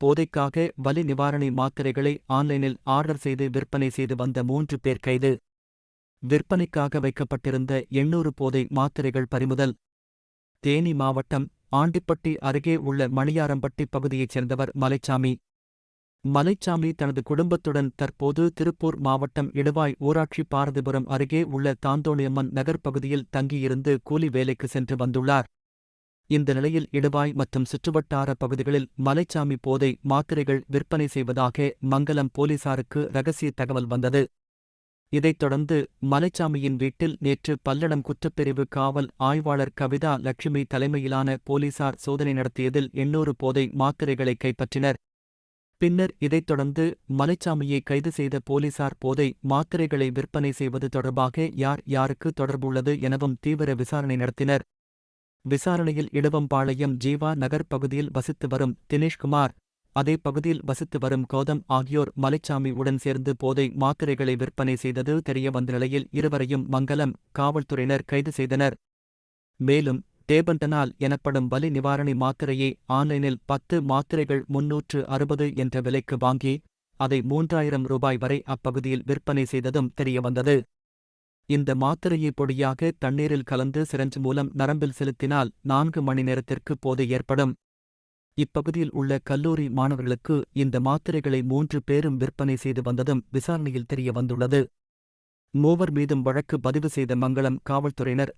போதைக்காக வலி நிவாரணி மாத்திரைகளை ஆன்லைனில் ஆர்டர் செய்து விற்பனை செய்து வந்த மூன்று பேர் கைது. விற்பனைக்காக வைக்கப்பட்டிருந்த எண்ணூறு போதை மாத்திரைகள் பறிமுதல். தேனி மாவட்டம் ஆண்டிப்பட்டி அருகே உள்ள மணியாரம்பட்டி பகுதியைச் சேர்ந்தவர் மலைச்சாமி. மலைச்சாமி தனது குடும்பத்துடன் தற்போது திருப்பூர் மாவட்டம் இடுவாய் ஊராட்சி பாரதிபுரம் அருகே உள்ள தாந்தோணியம்மன் நகர் பகுதியில் தங்கியிருந்து கூலி வேலைக்கு சென்று வந்துள்ளார். இந்த நிலையில் இடுவாய் மற்றும் சுற்றுவட்டார பகுதிகளில் மலைச்சாமி போதை மாத்திரைகள் விற்பனை செய்வதாக மங்கலம் போலீசாருக்கு ரகசிய தகவல் வந்தது. இதைத் தொடர்ந்து மலைச்சாமியின் வீட்டில் நேற்று பல்லடம் குற்றப்பிரிவு காவல் ஆய்வாளர் கவிதா லட்சுமி தலைமையிலான போலீசார் சோதனை நடத்தியதில் எண்ணூறு போதை மாத்திரைகளை கைப்பற்றினர். பின்னர் இதைத் தொடர்ந்து மலைச்சாமியை கைது செய்த போலீசார் போதை மாத்திரைகளை விற்பனை செய்வது தொடர்பாக யார் யாருக்கு தொடர்புள்ளது எனவும் தீவிர விசாரணை நடத்தினர். விசாரணையில் இடவம்பாளையம் ஜீவா நகர் பகுதியில் வசித்து வரும் தினேஷ்குமார் அதே பகுதியில் வசித்து வரும் கௌதம் ஆகியோர் மலைச்சாமி உடன் சேர்ந்து போதை மாத்திரைகளை விற்பனை செய்தது தெரியவந்த நிலையில் இருவரையும் மங்கலம் காவல்துறையினர் கைது செய்தனர். மேலும் டேபண்டனால் எனப்படும் வலி நிவாரணி மாத்திரையை ஆன்லைனில் பத்து மாத்திரைகள் முன்னூற்று அறுபது என்ற விலைக்கு வாங்கி அதை மூன்றாயிரம் ரூபாய் வரை அப்பகுதியில் விற்பனை செய்ததும் தெரியவந்தது. இந்த மாத்திரையை பொடியாக தண்ணீரில் கலந்து சிரஞ்ச் மூலம் நரம்பில் செலுத்தினால் நான்கு மணி நேரத்திற்கு போதை ஏற்படும். இப்பகுதியில் உள்ள கல்லூரி மாணவர்களுக்கு இந்த மாத்திரைகளை மூன்று பேரும் விற்பனை செய்து வந்ததும் விசாரணையில் தெரிய வந்துள்ளது. மூவர் மீதும் வழக்கு பதிவு செய்த மங்களம் காவல்துறையினர்